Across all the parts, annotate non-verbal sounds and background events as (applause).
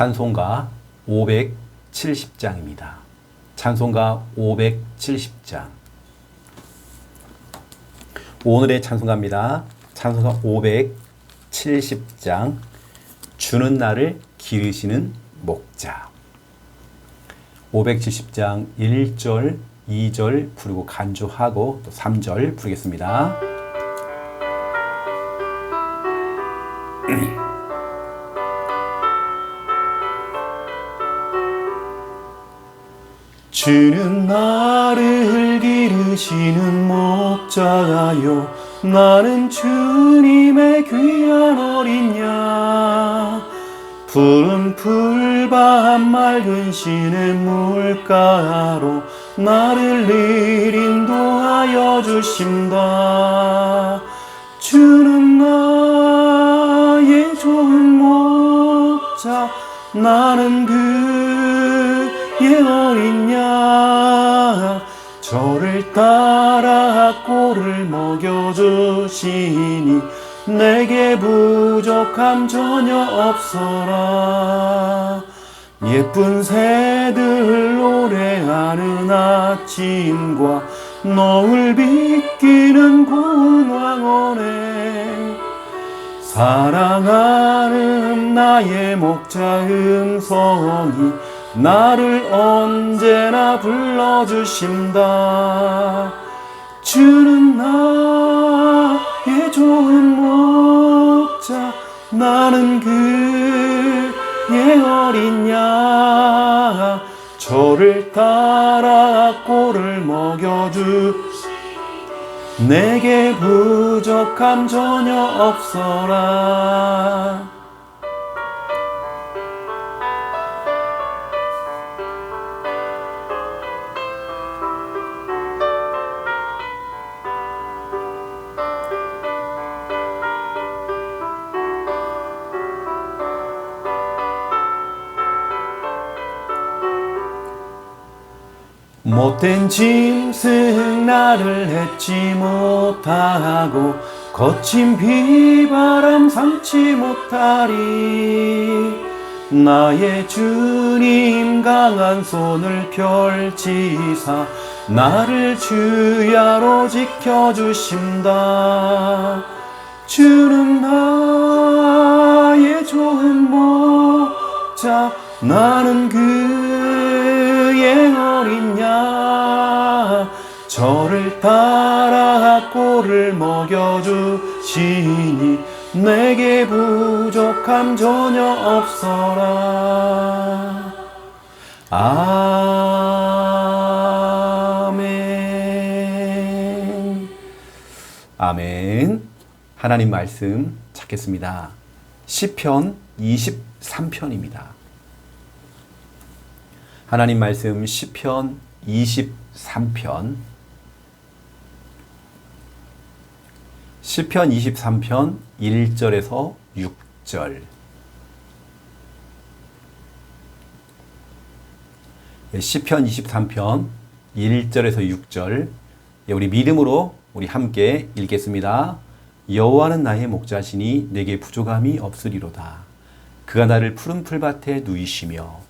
찬송가 570장입니다. 찬송가 570장. 오늘의 찬송가입니다. 찬송가 570장. 주는 나를 기르시는 목자. 570장 1절, 2절 부르고 간주하고 또 3절 부르겠습니다. (clears throat) 주는 나를 기르시는 목자요. 나는 주님의 귀한 어린 양 푸른 풀밭 맑은 시냇 물가로 나를 늘 인도하여 주신다. 주는 나의 좋은 목자. 나는 그의 양 저를 따라 꼴을 먹여주시니 내게 부족함 전혀 없어라. 예쁜 새들 노래하는 아침과 노을 비끼는 고운 왕원에 사랑하는 나의 목자 음성이 나를 언제나 불러주신다. 주는 나의 좋은 목자. 나는 그의 어린 양 저를 따라 꼴을 먹여주. 내게 부족함 전혀 없어라 못된 짐승 나를 해치 못하고 거친 비바람 삼치 못하리. 나의 주님 강한 손을 펼치사 나를 주야로 지켜주신다. 주는 나의 좋은 목자 나는 그 양 저를 따라 꼴을 먹여주시니 내게 부족함 전혀 없어라. 아멘. 아멘. 하나님 말씀 찾겠습니다. 시편 23편입니다 하나님 말씀 시편 23편 시편 23편 1절에서 6절 시편 23편 1절에서 6절 우리 믿음으로 우리 함께 읽겠습니다. 여호와는 나의 목자시니 내게 부족함이 없으리로다. 그가 나를 푸른 풀밭에 누이시며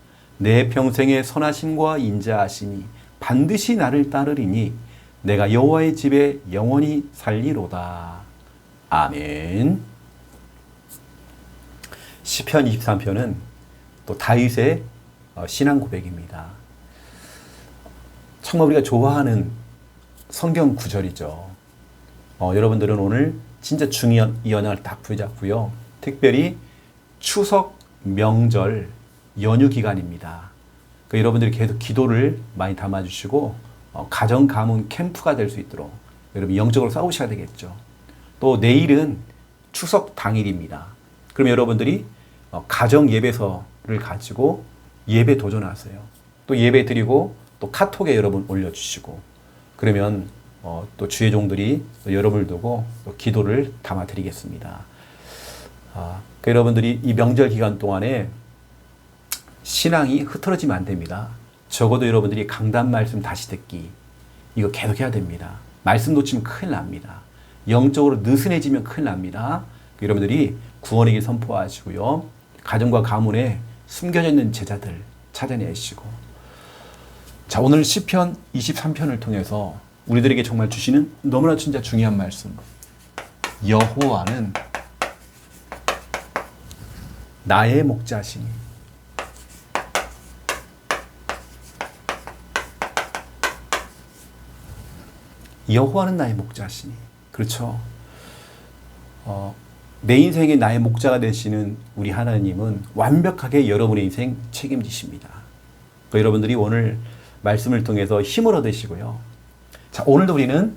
내 평생의 선하심과 인자하심이 반드시 나를 따르리니 내가 여호와의 집에 영원히 살리로다 아멘 시편 23편은 또 다윗의 어, 신앙 고백입니다. 정말 우리가 좋아하는 성경 구절이죠. 어, 여러분들은 오늘 진짜 중요한 이 영향을 딱 붙잡고요. 특별히 추석 명절 연휴 기간입니다. 그 여러분들이 계속 기도를 많이 담아주시고 어, 가정 가문 캠프가 될 수 있도록 여러분 영적으로 싸우셔야 되겠죠. 또 내일은 추석 당일입니다. 그럼 여러분들이 어, 가정 예배서를 가지고 예배 도전하세요. 또 예배 드리고 또 카톡에 여러분 올려주시고 그러면 어, 또 주의 종들이 또 여러분을 두고 또 기도를 담아 드리겠습니다. 아, 그 여러분들이 이 명절 기간 동안에 신앙이 흐트러지면 안 됩니다. 적어도 여러분들이 강단 말씀 다시 듣기 이거 계속 해야 됩니다. 말씀 놓치면 큰일 납니다. 영적으로 느슨해지면 큰일 납니다. 그 여러분들이 구원의 길 선포하시고요. 가정과 가문에 숨겨져 있는 제자들 찾아내시고 자 오늘 시편 23편을 통해서 우리들에게 정말 주시는 너무나 진짜 중요한 말씀 여호와는 나의 목자시니 여호와는 나의 목자시니 그렇죠 어, 내 인생의 나의 목자가 되시는 우리 하나님은 완벽하게 여러분의 인생 책임지십니다. 그 여러분들이 오늘 말씀을 통해서 힘을 얻으시고요. 자, 오늘도 우리는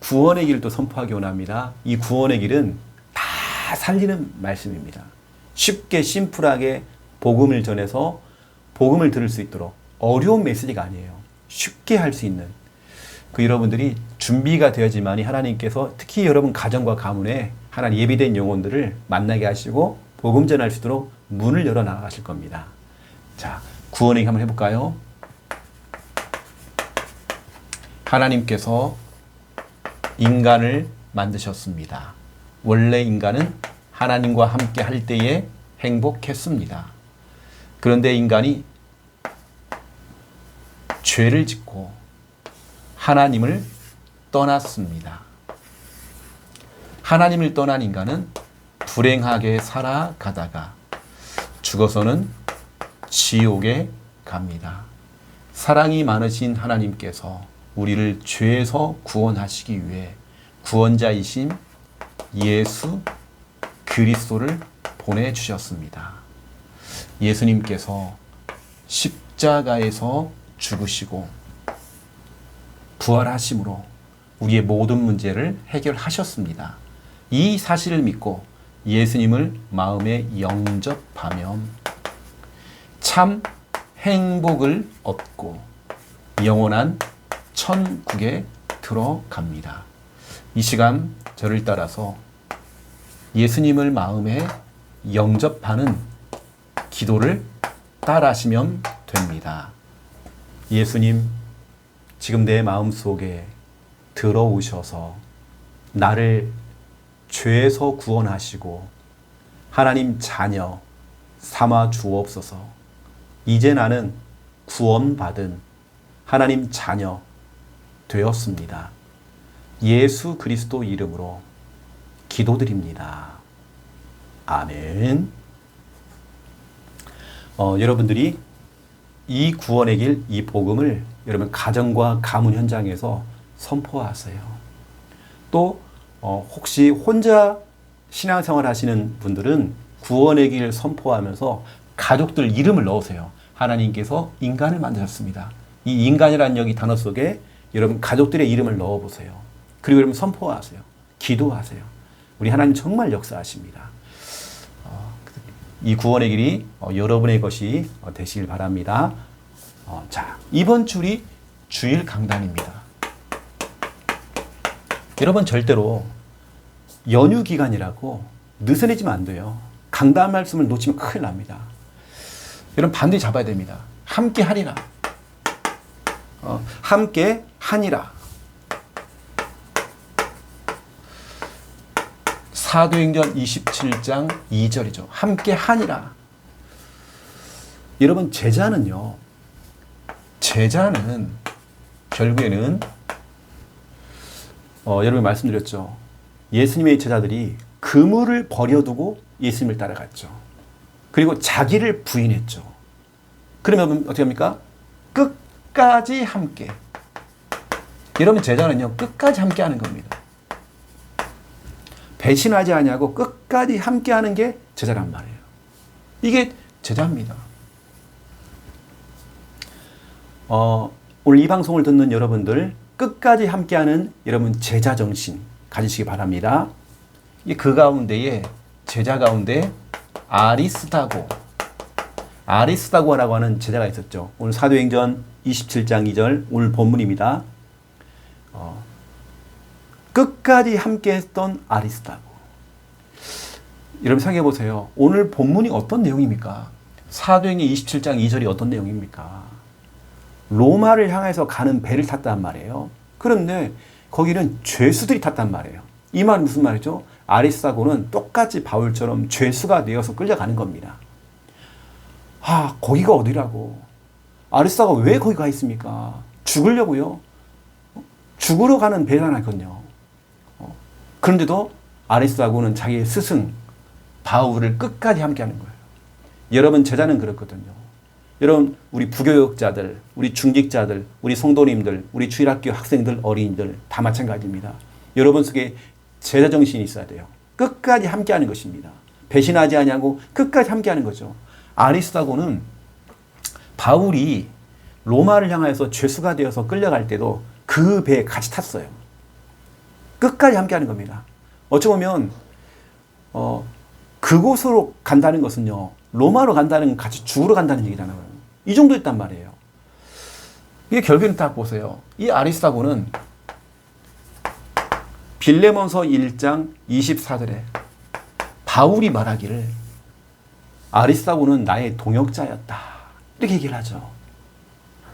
구원의 길을 또 선포하기 원합니다. 이 구원의 길은 다 살리는 말씀입니다. 쉽게 심플하게 복음을 전해서 복음을 들을 수 있도록 어려운 메시지가 아니에요. 쉽게 할 수 있는 그 여러분들이 준비가 되어야지만이 하나님께서 특히 여러분 가정과 가문에 하나님 예비된 영혼들을 만나게 하시고 복음 전할 수 있도록 문을 열어 나가실 겁니다. 자, 구원의 한번 해볼까요? 하나님께서 인간을 만드셨습니다. 원래 인간은 하나님과 함께 할 때에 행복했습니다. 그런데 인간이 죄를 짓고 하나님을 떠났습니다. 하나님을 떠난 인간은 불행하게 살아가다가 죽어서는 지옥에 갑니다. 사랑이 많으신 하나님께서 우리를 죄에서 구원하시기 위해 구원자이신 예수 그리스도를 보내주셨습니다. 예수님께서 십자가에서 죽으시고 부활하심으로 우리의 모든 문제를 해결하셨습니다. 이 사실을 믿고 예수님을 마음에 영접하면 참 행복을 얻고 영원한 천국에 들어갑니다. 이 시간 저를 따라서 예수님을 마음에 영접하는 기도를 따라하시면 됩니다. 예수님, 지금 내 마음 속에 들어오셔서 나를 죄에서 구원하시고 하나님 자녀 삼아 주옵소서. 이제 나는 구원받은 하나님 자녀 되었습니다. 예수 그리스도 이름으로 기도드립니다. 아멘. 어, 여러분들이 이 구원의 길, 이 복음을 여러분 가정과 가문 현장에서 선포하세요. 또 어, 혹시 혼자 신앙생활 하시는 분들은 구원의 길 선포하면서 가족들 이름을 넣으세요. 하나님께서 인간을 만드셨습니다. 이 인간이라는 여기 단어 속에 여러분 가족들의 이름을 넣어보세요. 그리고 여러분 선포하세요. 기도하세요. 우리 하나님 정말 역사하십니다. 어, 이 구원의 길이 어, 여러분의 것이 어, 되시길 바랍니다. 어, 자, 이번 줄이 주일 강단입니다. 여러분 절대로 연휴 기간이라고 느슨해지면 안 돼요. 강단 말씀을 놓치면 큰일 납니다. 여러분 반드시 잡아야 됩니다. 함께 하리라. 어, 함께 하니라. 사도행전 27장 2절이죠. 함께 하니라. 여러분 제자는요. 제자는 결국에는 어, 여러분 말씀드렸죠. 예수님의 제자들이 그물을 버려두고 예수님을 따라갔죠. 그리고 자기를 부인했죠. 그러면 어떻게 합니까? 끝까지 함께. 여러분 제자는요 끝까지 함께 하는 겁니다. 배신하지 아니하고 끝까지 함께 하는 게 제자란 말이에요. 이게 제자입니다. 어, 오늘 이 방송을 듣는 여러분들 끝까지 함께하는 여러분 제자 정신 가지시기 바랍니다. 이그 가운데에 제자 가운데 아리스다고 아리스다고라고 하는 제자가 있었죠. 오늘 사도행전 27장 2절 오늘 본문입니다. 어, 끝까지 함께했던 아리스다고. 여러분 생각해 보세요. 오늘 본문이 어떤 내용입니까? 사도행전 27장 2절이 어떤 내용입니까? 로마를 향해서 가는 배를 탔단 말이에요. 그런데 거기는 죄수들이 탔단 말이에요. 이 말은 무슨 말이죠? 아리스다고는 똑같이 바울처럼 죄수가 되어서 끌려가는 겁니다. 아, 거기가 어디라고? 아리스다가 왜 거기 가 있습니까? 죽으려고요? 죽으러 가는 배라나거든요. 어, 그런데도 아리스다고는 자기의 스승 바울을 끝까지 함께 하는 거예요. 여러분 제자는 그렇거든요. 여러분 우리 부교육자들, 우리 중직자들, 우리 성도님들, 우리 주일학교 학생들, 어린이들 다 마찬가지입니다. 여러분 속에 제자 정신이 있어야 돼요. 끝까지 함께하는 것입니다. 배신하지 아니하고 끝까지 함께하는 거죠. 아리스다고는 바울이 로마를 향해서 죄수가 되어서 끌려갈 때도 그 배에 같이 탔어요. 끝까지 함께하는 겁니다. 어찌 보면 어, 그곳으로 간다는 것은요 로마로 간다는 건 같이 죽으러 간다는 얘기잖아요. 이 정도였단 말이에요. 이게 결국에는 딱 보세요. 이 아리스타고는 빌레몬서 1장 24절에 바울이 말하기를 아리스타고는 나의 동역자였다. 이렇게 얘기를 하죠.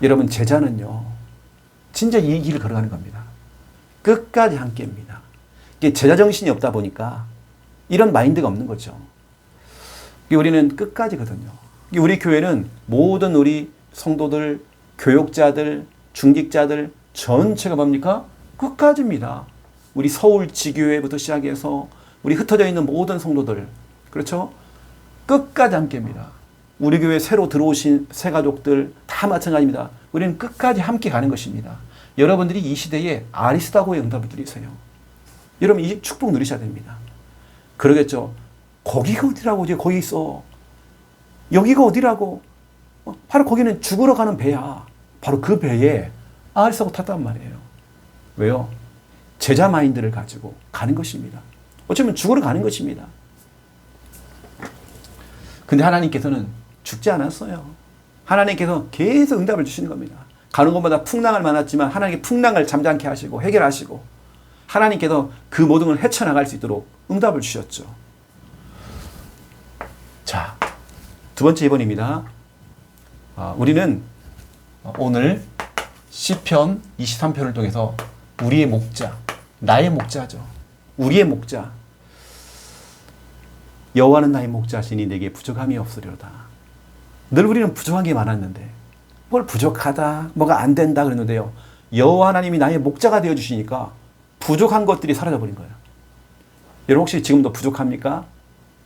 여러분 제자는요. 진짜 이 길을 걸어가는 겁니다. 끝까지 함께입니다. 이게 제자 정신이 없다 보니까 이런 마인드가 없는 거죠. 우리는 끝까지거든요. 우리 교회는 모든 우리 성도들, 교육자들, 중직자들 전체가 뭡니까? 끝까지입니다. 우리 서울 지교회부터 시작해서 우리 흩어져 있는 모든 성도들, 그렇죠? 끝까지 함께입니다. 우리 교회 새로 들어오신 새 가족들 다 마찬가지입니다. 우리는 끝까지 함께 가는 것입니다. 여러분들이 이 시대에 아리스타고의 응답을 드리세요. 여러분 이 축복 누리셔야 됩니다. 그러겠죠. 거기가 어디라고 이제 거기 있어. 여기가 어디라고. 어, 바로 거기는 죽으러 가는 배야. 바로 그 배에 아리스타고 탔단 말이에요. 왜요? 제자 마인드를 가지고 가는 것입니다. 어쩌면 죽으러 가는 것입니다. 근데 하나님께서는 죽지 않았어요. 하나님께서 계속 응답을 주시는 겁니다. 가는 곳마다 풍랑을 만났지만 하나님께 풍랑을 잠잠케 하시고 해결하시고 하나님께서 그 모든 걸 헤쳐나갈 수 있도록 응답을 주셨죠. 자, 두 번째 2번입니다. 아, 우리는 오늘 시편 23편을 통해서 우리의 목자, 나의 목자죠. 우리의 목자. 여호와는 나의 목자시니 내게 부족함이 없으리로다. 늘 우리는 부족한 게 많았는데 뭘 부족하다, 뭐가 안 된다 그랬는데요. 여호와 하나님이 나의 목자가 되어 주시니까 부족한 것들이 사라져 버린 거예요. 여러분 혹시 지금도 부족합니까?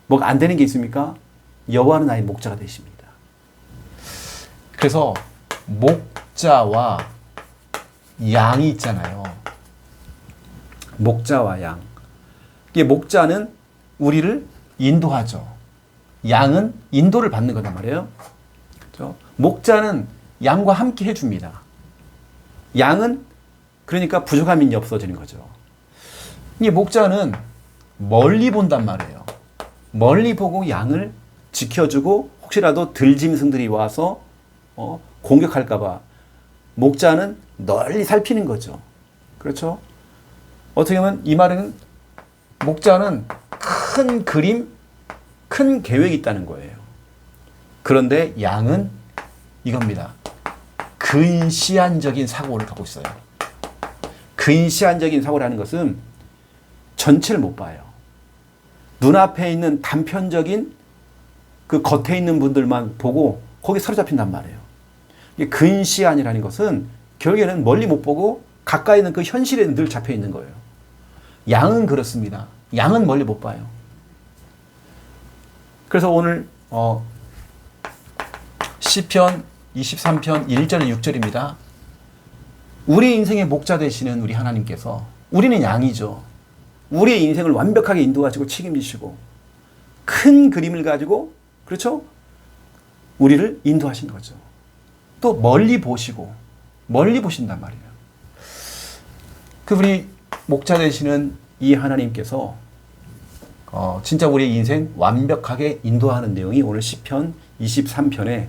뭐가 안 되는 게 있습니까? 여호와는 나의 목자가 되십니다. 그래서 목자와 양이 있잖아요. 목자와 양. 이게 목자는 우리를 인도하죠. 양은 인도를 받는 거단 말이에요. 그렇죠? 목자는 양과 함께 해줍니다. 양은 그러니까 부족함이 없어지는 거죠. 이 목자는 멀리 본단 말이에요. 멀리 보고 양을 지켜주고 혹시라도 들짐승들이 와서 어, 공격할까봐 목자는 널리 살피는 거죠. 그렇죠? 어떻게 보면 이 말은 목자는 큰 그림, 큰 계획이 있다는 거예요. 그런데 양은 이겁니다. 근시안적인 사고를 갖고 있어요. 근시안적인 사고라는 것은 전체를 못 봐요. 눈앞에 있는 단편적인 그 겉에 있는 분들만 보고 거기에 사로잡힌단 말이에요. 근시안이라는 것은 결국에는 멀리 못 보고 가까이 있는 그 현실에 늘 잡혀 있는 거예요. 양은 그렇습니다. 양은 멀리 못 봐요. 그래서 오늘 어 시편 23편 1절 6절입니다. 우리 인생의 목자 되시는 우리 하나님께서 우리는 양이죠. 우리의 인생을 완벽하게 인도하시고 책임지시고 큰 그림을 가지고 그렇죠? 우리를 인도하신 거죠. 또 멀리 보시고 멀리 보신단 말이에요. 그분이 목자 되시는 이 하나님께서 어, 진짜 우리의 인생 완벽하게 인도하는 내용이 오늘 시편 23편에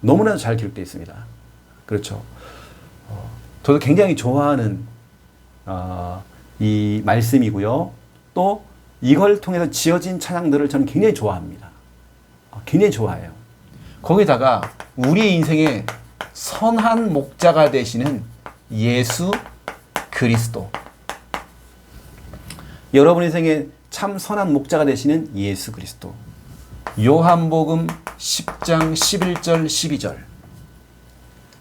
너무나도 잘 기록되어 있습니다. 그렇죠. 어, 저도 굉장히 좋아하는 어, 이 말씀이고요. 또 이걸 통해서 지어진 찬양들을 저는 굉장히 좋아합니다. 어, 굉장히 좋아해요. 거기다가 우리 인생의 선한 목자가 되시는 예수 그리스도. 여러분 인생에 참 선한 목자가 되시는 예수 그리스도. 요한복음 10장 11절 12절.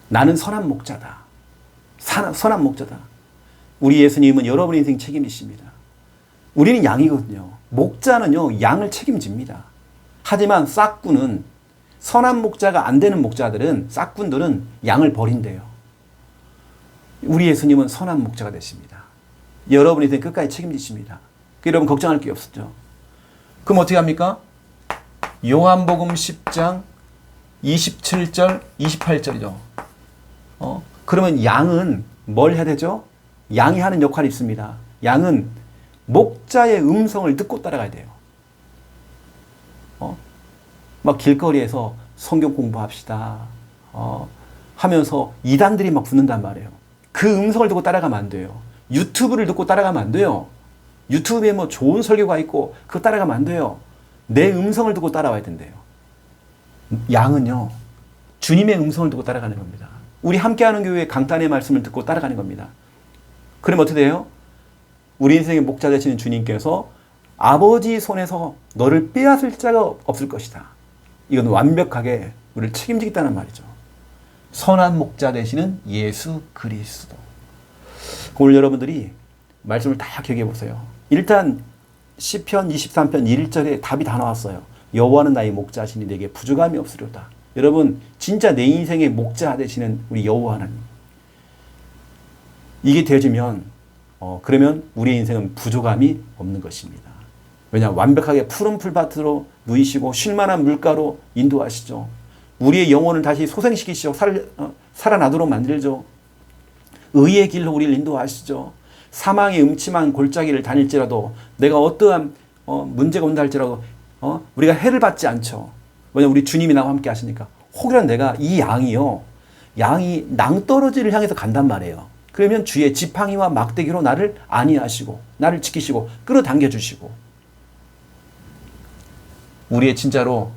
나는 선한 목자다. 사- 선한 목자다. 우리 예수님은 여러분 인생 책임지십니다. 우리는 양이거든요. 목자는요, 양을 책임집니다. 하지만 싹군은 선한 목자가 안 되는 목자들은 싹군들은 양을 버린대요. 우리 예수님은 선한 목자가 되십니다. 여러분 인생 끝까지 책임지십니다. 그 여러분 걱정할 게 없었죠. 그럼 어떻게 합니까? 요한복음 10장 27절 28절이죠. 어? 그러면 양은 뭘 해야 되죠? 양이 하는 역할이 있습니다. 양은 목자의 음성을 듣고 따라가야 돼요. 어? 막 길거리에서 성경 공부합시다. 어? 하면서 이단들이 막 붙는단 말이에요. 그 음성을 듣고 따라가면 안 돼요. 유튜브를 듣고 따라가면 안 돼요. 유튜브에 뭐 좋은 설교가 있고 그거 따라가면 안 돼요. 내 음성을 듣고 따라와야 된대요. 양은요. 주님의 음성을 듣고 따라가는 겁니다. 우리 함께하는 교회 강단의 말씀을 듣고 따라가는 겁니다. 그럼 어떻게 돼요? 우리 인생의 목자 되시는 주님께서 아버지 손에서 너를 빼앗을 자가 없을 것이다. 이건 완벽하게 우리를 책임지겠다는 말이죠. 선한 목자 되시는 예수 그리스도. 오늘 여러분들이 말씀을 다 기억해 보세요. 일단 시편 23편 1절에 답이 다 나왔어요. 여호와는 나의 목자시니 내게 부족함이 없으리로다. 여러분 진짜 내 인생의 목자 되시는 우리 여호와 하나님. 이게 되어지면 어, 그러면 우리 인생은 부족함이 없는 것입니다. 왜냐 완벽하게 푸른 풀밭으로 누이시고 쉴만한 물가로 인도하시죠. 우리의 영혼을 다시 소생시키시고 살, 어, 살아나도록 만들죠. 의의 길로 우리를 인도하시죠. 사망의 음침한 골짜기를 다닐지라도 내가 어떠한 어, 문제가 온다 할지라도 어, 우리가 해를 받지 않죠. 왜냐 우리 주님이 나와 함께 하시니까. 혹이란 내가 이 양이요. 양이 낭떠러지를 향해서 간단 말이에요. 그러면 주의 지팡이와 막대기로 나를 안위하시고 나를 지키시고 끌어당겨 주시고 우리의 진짜로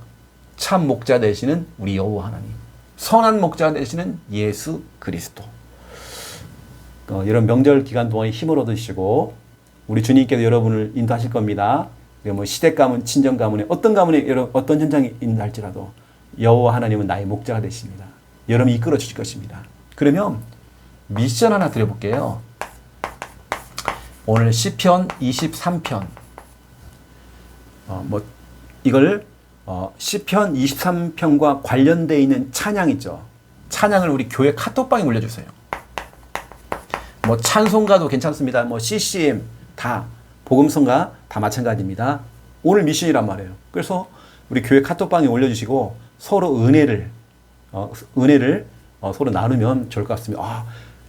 참 목자 되시는 우리 여호와 하나님. 선한 목자 되시는 예수 그리스도. 어, 이런 명절 기간 동안에 힘을 얻으시고 우리 주님께서 여러분을 인도하실 겁니다. 그뭐 시댁 가문, 친정 가문에 어떤 가문에 어떤 현장이 있는다 할지라도 여호와 하나님은 나의 목자가 되십니다. 여러분 이끌어 주실 것입니다. 그러면 미션 하나 드려볼게요. 오늘 시편 23편 어, 뭐 이걸 어, 시편 23편과 관련돼 있는 찬양 있죠. 찬양을 우리 교회 카톡방에 올려주세요. 뭐 찬송가도 괜찮습니다. 뭐 CCM 다 복음성가 다 마찬가지입니다. 오늘 미션이란 말이에요. 그래서 우리 교회 카톡방에 올려주시고 서로 은혜를 어, 은혜를 어, 서로 나누면 좋을 것 같습니다. 아,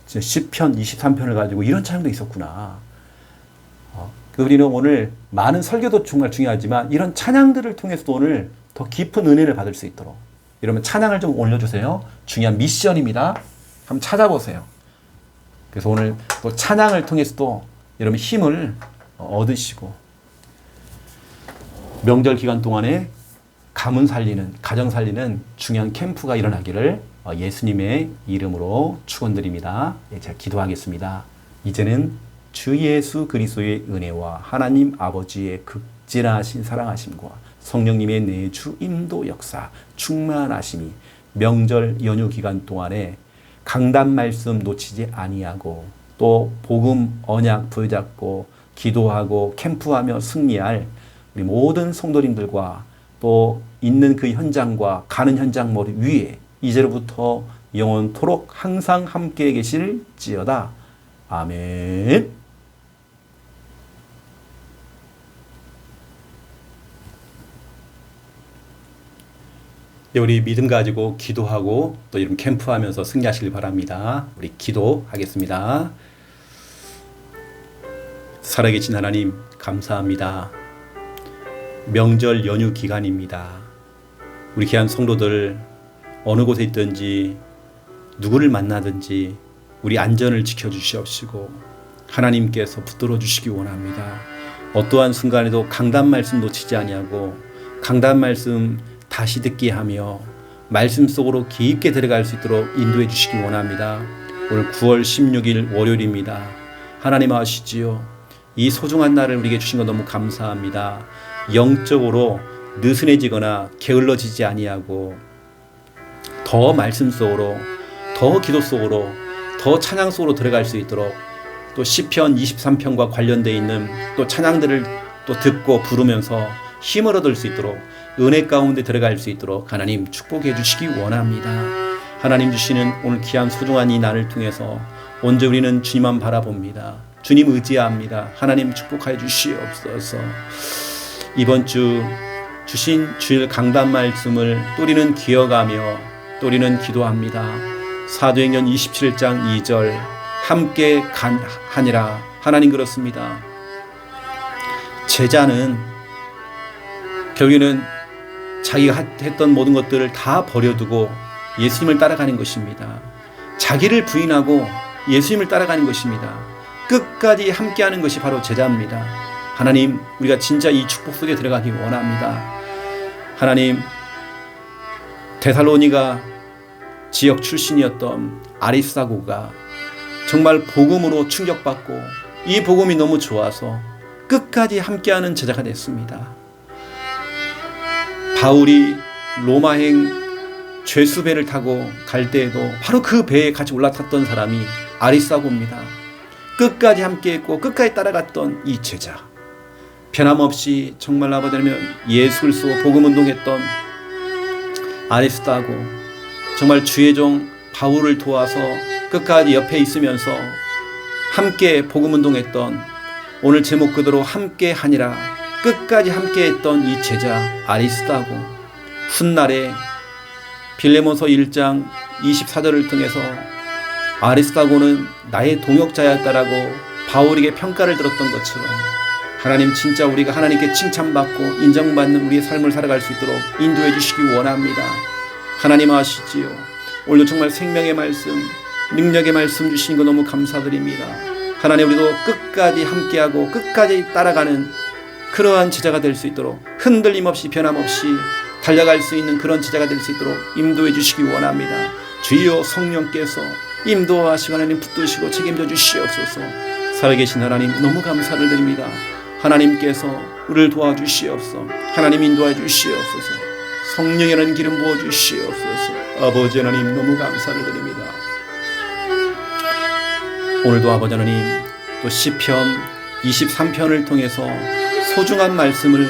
10편, 23편을 가지고 이런 찬양도 있었구나. 어, 그 우리는 오늘 많은 설교도 정말 중요하지만 이런 찬양들을 통해서도 오늘 더 깊은 은혜를 받을 수 있도록 이러면 찬양을 좀 올려주세요. 중요한 미션입니다. 한번 찾아보세요. 그래서 오늘 또 찬양을 통해서도 여러분 힘을 얻으시고 명절 기간 동안에 가문 살리는 가정 살리는 중요한 캠프가 일어나기를 어, 예수님의 이름으로 축원드립니다. 예, 제가 기도하겠습니다. 이제는 주 예수 그리스도의 은혜와 하나님 아버지의 극진하신 사랑하심과 성령님의 내주 임도 역사 충만하심이 명절 연휴 기간 동안에 강단 말씀 놓치지 아니하고 또 복음 언약 부여잡고 기도하고 캠프하며 승리할 우리 모든 성도님들과 또 있는 그 현장과 가는 현장 머리 위에 이제로부터 영원토록 항상 함께 계실지어다. 아멘. 우리 믿음 가지고 기도하고 또 이런 캠프하면서 승리하시길 바랍니다. 우리 기도하겠습니다. 살아계신 하나님 감사합니다. 명절 연휴 기간입니다. 우리 귀한 성도들 어느 곳에 있든지 누구를 만나든지 우리 안전을 지켜 주시옵시고 하나님께서 붙들어 주시기 원합니다. 어떠한 순간에도 강단 말씀 놓치지 아니하고 강단 말씀 다시 듣게 하며 말씀 속으로 깊게 들어갈 수 있도록 인도해 주시기 원합니다. 오늘 9월 16일 월요일입니다. 하나님 아시지요? 이 소중한 날을 우리에게 주신 것 너무 감사합니다. 영적으로 느슨해지거나 게을러지지 아니하고 더 말씀 속으로 더 기도 속으로 더 찬양 속으로 들어갈 수 있도록 또 시편 23편과 관련돼 있는 또 찬양들을 또 듣고 부르면서 힘을 얻을 수 있도록 은혜 가운데 들어갈 수 있도록 하나님 축복해 주시기 원합니다. 하나님 주시는 오늘 귀한 소중한 이 날을 통해서 언제 우리는 주님만 바라봅니다. 주님 의지합니다. 하나님 축복하여 주시옵소서. 이번 주 주신 주일 강단 말씀을 또리는 기어가며 또리는 기도합니다. 사도행전 27장 2절 함께 간 하니라 하나님 그렇습니다. 제자는 결국에는 자기가 했던 모든 것들을 다 버려두고 예수님을 따라가는 것입니다. 자기를 부인하고 예수님을 따라가는 것입니다. 끝까지 함께하는 것이 바로 제자입니다. 하나님, 우리가 진짜 이 축복 속에 들어가기 원합니다. 하나님, 데살로니가 지역 출신이었던 아리스다고가 정말 복음으로 충격받고 이 복음이 너무 좋아서 끝까지 함께하는 제자가 됐습니다. 바울이 로마행 죄수배를 타고 갈 때에도 바로 그 배에 같이 올라탔던 사람이 아리스다고입니다. 끝까지 함께했고 끝까지 따라갔던 이 제자. 변함없이 정말 아버지면 예수 그리스도 복음 운동했던 아리스다고 정말 주의 종 바울을 도와서 끝까지 옆에 있으면서 함께 복음 운동했던 오늘 제목 그대로 함께 하니라 끝까지 함께 했던 이 제자 아리스다고 훗날에 빌레몬서 1장 24절을 통해서 아리스다고는 나의 동역자였다라고 바울에게 평가를 들었던 것처럼 하나님 진짜 우리가 하나님께 칭찬받고 인정받는 우리의 삶을 살아갈 수 있도록 인도해 주시기 원합니다. 하나님 아시지요. 오늘도 정말 생명의 말씀, 능력의 말씀 주신 거 너무 감사드립니다. 하나님 우리도 끝까지 함께하고 끝까지 따라가는 그러한 제자가 될 수 있도록 흔들림 없이 변함없이 달려갈 수 있는 그런 제자가 될 수 있도록 인도해 주시기 원합니다. 주여 성령께서 인도하시고 하나님 붙드시고 책임져 주시옵소서. 살아계신 하나님 너무 감사를 드립니다. 하나님께서 우리를 도와주시옵소서. 하나님 인도해 주시옵소서. 성령이라는 기름 부어 주시옵소서. 아버지 하나님 너무 감사를 드립니다. 오늘도 아버지 하나님 또 시편 23편을 통해서 소중한 말씀을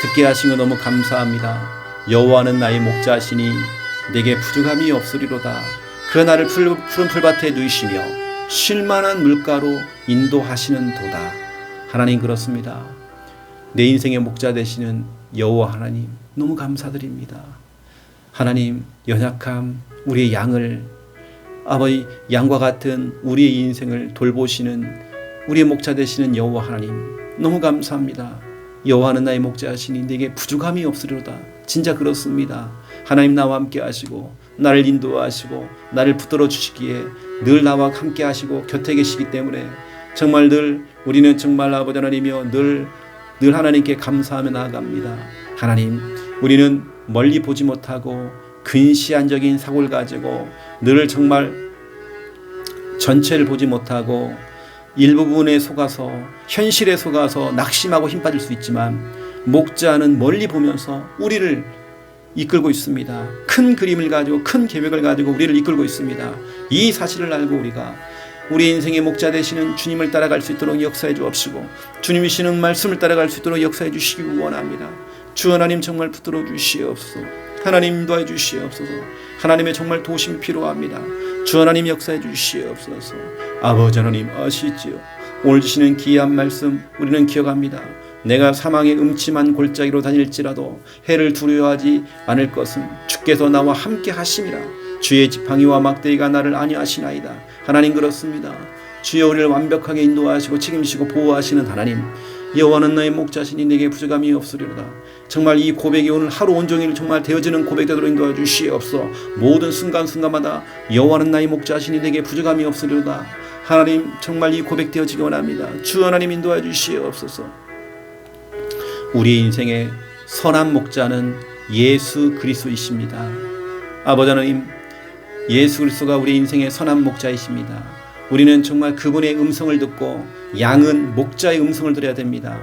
듣게 하신 거 너무 감사합니다. 여호와는 나의 목자시니 내게 부족함이 없으리로다. 그 나를 푸른 풀밭에 누이시며 쉴만한 물가로 인도하시는 도다. 하나님 그렇습니다. 내 인생의 목자 되시는 여호와 하나님 너무 감사드립니다. 하나님 연약함 우리의 양을 아버지 양과 같은 우리의 인생을 돌보시는 우리의 목자 되시는 여호와 하나님 너무 감사합니다. 여호와는 나의 목자시니 내게 부족함이 없으리로다. 진짜 그렇습니다. 하나님 나와 함께 하시고 나를 인도하시고 나를 붙들어 주시기에 늘 나와 함께 하시고 곁에 계시기 때문에 정말 늘 우리는 정말 아버지 하나님이여 늘, 늘 하나님께 감사하며 나아갑니다. 하나님, 우리는 멀리 보지 못하고 근시안적인 사고를 가지고 늘 정말 전체를 보지 못하고 일부분에 속아서 현실에 속아서 낙심하고 힘 빠질 수 있지만 목자는 멀리 보면서 우리를 이끌고 있습니다. 큰 그림을 가지고 큰 계획을 가지고 우리를 이끌고 있습니다. 이 사실을 알고 우리가 우리 인생의 목자 되시는 주님을 따라갈 수 있도록 역사해 주옵시고 주님이 시는 말씀을 따라갈 수 있도록 역사해 주시기 원합니다. 주 하나님 정말 붙들어 주시옵소서. 하나님 인도해 주시옵소서. 하나님의 정말 도심이 필요합니다. 주 하나님 역사해 주시옵소서. 아버지 하나님 아시지요. 오늘 주시는 귀한 말씀 우리는 기억합니다. 내가 사망의 음침한 골짜기로 다닐지라도 해를 두려워하지 않을 것은 주께서 나와 함께 하심이라. 주의 지팡이와 막대기가 나를 안위하시나이다. 하나님 그렇습니다. 주여 우리를 완벽하게 인도하시고 책임지시고 보호하시는 하나님. 여호와는 나의 목자시니 내게 부족함이 없으리로다. 정말 이 고백이 오늘 하루 온종일 정말 되어지는 고백되도록 인도해 주시옵소서. 모든 순간순간마다 여호와는 나의 목자시니 내게 부족함이 없으리로다. 하나님 정말 이 고백 되어지기 원합니다. 주 하나님 인도해 주시옵소서. 우리 인생의 선한 목자는 예수 그리스도이십니다. 아버지 하나님, 예수 그리스도가 우리 인생의 선한 목자이십니다. 우리는 정말 그분의 음성을 듣고 양은 목자의 음성을 들어야 됩니다.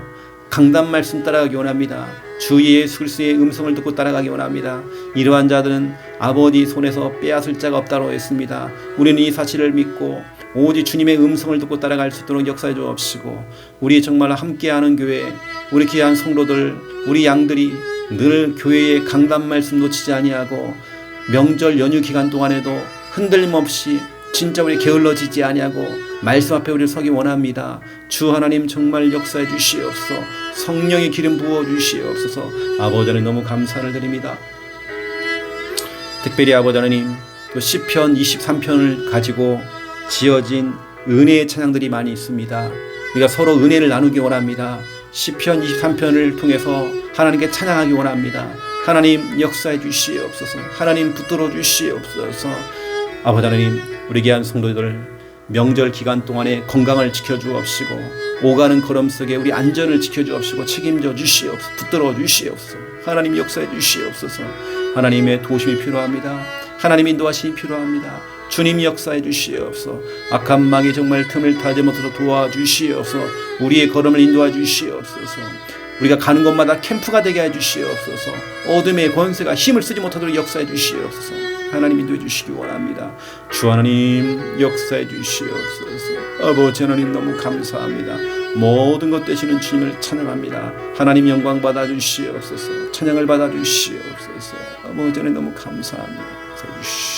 강단 말씀 따라가기 원합니다. 주 예수 그리스도의 음성을 듣고 따라가기 원합니다. 이러한 자들은 아버지 손에서 빼앗을 자가 없다고 했습니다. 우리는 이 사실을 믿고 오직 주님의 음성을 듣고 따라갈 수 있도록 역사해 주옵시고 우리 정말 함께하는 교회 우리 귀한 성도들 우리 양들이 늘 교회의 강단 말씀 놓치지 아니하고 명절 연휴 기간 동안에도 흔들림 없이 진짜 우리 게을러지지 아니하고 말씀 앞에 우리 서기 원합니다. 주 하나님 정말 역사해 주시옵소서. 성령의 기름 부어 주시옵소서. 아버지 하나님 너무 감사를 드립니다. 특별히 아버지 하나님 또 시편 23편을 가지고 지어진 은혜의 찬양들이 많이 있습니다. 우리가 서로 은혜를 나누기 원합니다. 시편 23편을 통해서 하나님께 찬양하기 원합니다. 하나님 역사해 주시옵소서. 하나님 붙들어 주시옵소서. 아버지 하나님 우리 귀한 성도들 명절 기간 동안에 건강을 지켜 주옵시고 오가는 걸음 속에 우리 안전을 지켜 주옵시고 책임져 주시옵소서. 붙들어 주시옵소서. 하나님 역사해 주시옵소서. 하나님의 도심이 필요합니다. 하나님 인도하심이 필요합니다. 주님 역사해 주시옵소서. 악한 마귀 정말 틈을 타지 못해서 도와주시옵소서. 우리의 걸음을 인도해 주시옵소서. 우리가 가는 곳마다 캠프가 되게 해 주시옵소서. 어둠의 권세가 힘을 쓰지 못하도록 역사해 주시옵소서. 하나님 인도해 주시기 원합니다. 주 하나님 역사해 주시옵소서. 아버지 하나님 너무 감사합니다. 모든 것 되시는 주님을 찬양합니다. 하나님 영광 받아 주시옵소서. 찬양을 받아 주시옵소서. 아버지 하나님 너무 감사합니다. 주시